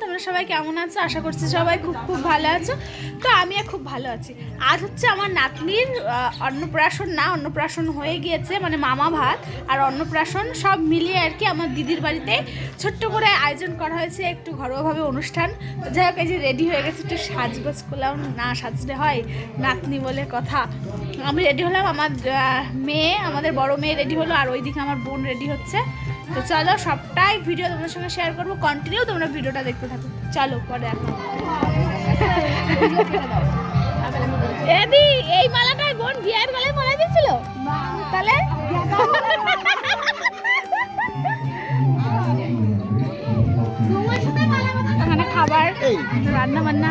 তোমরা সবাই কেমন আছো? আশা করছি সবাই খুব খুব ভালো আছো। তো আমিও খুব ভালো আছি। আজ হচ্ছে আমার নাতনির অন্নপ্রাশন না, অন্নপ্রাশন হয়ে গিয়েছে মানে মামা ভাত আর অন্নপ্রাশন সব মিলিয়ে আর কি আমার দিদির বাড়িতে ছোট্ট করে আয়োজন করা হয়েছে একটু ঘরোয়াভাবে অনুষ্ঠান। তো যাই হোক, এই যে রেডি হয়ে গেছে, একটু সাজগোজ করলাম। না সাজলে হয় নাতনি বলে কথা। আমি রেডি হলাম, আমার মেয়ে, আমাদের বড় মেয়ে রেডি হলো, আর ওইদিকে আমার বোন রেডি হচ্ছে। তো চলো সবটাই ভিডিও তোমাদের সঙ্গে শেয়ার করব কন্টিনিউ তোমরা ভিডিওটা দেখতে থাকো। চলো পরে দেখো এদি এই মালাটাই বোন বিয়ের গলায় পরে দিয়েছিল? তাহলে? এখানে খাবার রান্না বান্না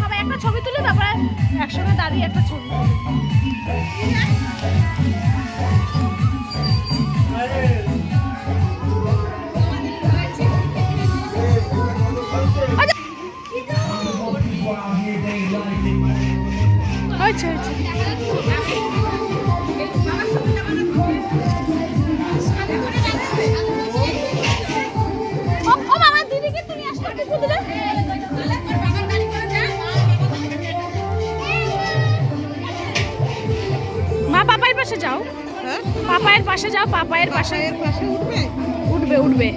সবাই একটা ছবি তুলে তারপরে একসঙ্গে দাঁড়িয়ে একটা ছবি তুলি। হয়েছে মা পাপায়ের পাশে যাও। হ্যাঁ? পাপায়ের পাশে যাও পাপায়ের পাশে উঠবে? উঠবে উঠবে।